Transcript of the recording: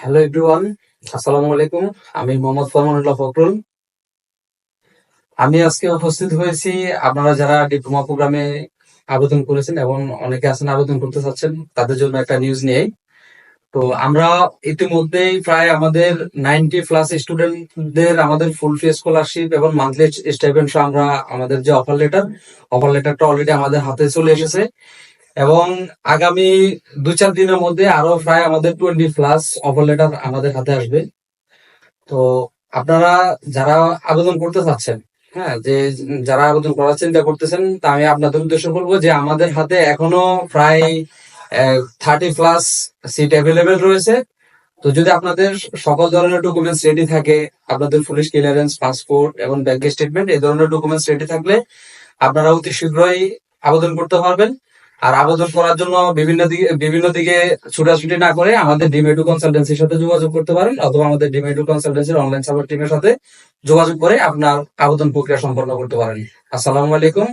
Hello everyone আসসালামু আলাইকুম আমি মোহাম্মদ ফরমানুল্লাহ ফখরুল। আমি আজকে উপস্থিত হয়েছি আপনারা যারা ডিপ্লোমা প্রোগ্রামে আবেদন করেছেন এবং অনেকে আছেন আবেদন করতে চাচ্ছেন, তাদের জন্য একটা নিউজ নিয়ে। তো আমরা ইতিমধ্যেই প্রায় আমাদের নাইনটি প্লাস স্টুডেন্টদের আমাদের ফুল ফি স্কলারশিপ এবং মান্থলি স্টাইপেন্ড আমরা আমাদের যে অফার লেটার অফার লেটারটা অলরেডি আমাদের হাতে চলে এসেছে। এবং আগামী দু চার দিনের মধ্যে আরও প্রায় আমাদের টোয়েন্টি প্লাস অফার লেটার আমাদের হাতে আসবে। তো আপনারা যারা আবেদন করতে চাচ্ছেন হ্যাঁ যে যারা আবেদন করার চিন্তা করতেছেন, তা আমি আপনাদের উদ্দেশ্য বলব যে আমাদের হাতে এখনও প্রায় থার্টি প্লাস সিট অ্যাভেলেবেল রয়েছে। তো যদি আপনাদের সকল ধরনের ডকুমেন্টস রেডি থাকে, আপনাদের পুলিশ ক্লিয়ারেন্স পাসপোর্ট এবং ব্যাংক স্টেটমেন্ট এই ধরনের ডকুমেন্টস রেডি থাকলে আপনারা অতি শীঘ্রই আবেদন করতে পারবেন। আর আবেদন করার জন্য বিভিন্ন দিকে বিভিন্ন দিকে ছুটাছুটি না করে আমাদের ডিমেডু কনসালটেন্সির সাথে যোগাযোগ করতে পারেন অথবা আমাদের ডিমেডু কনসালটেন্সির অনলাইন সাপোর্ট টিমের সাথে যোগাযোগ করে আপনার আবেদন প্রক্রিয়া সম্পন্ন করতে পারেন। আসসালামু আলাইকুম।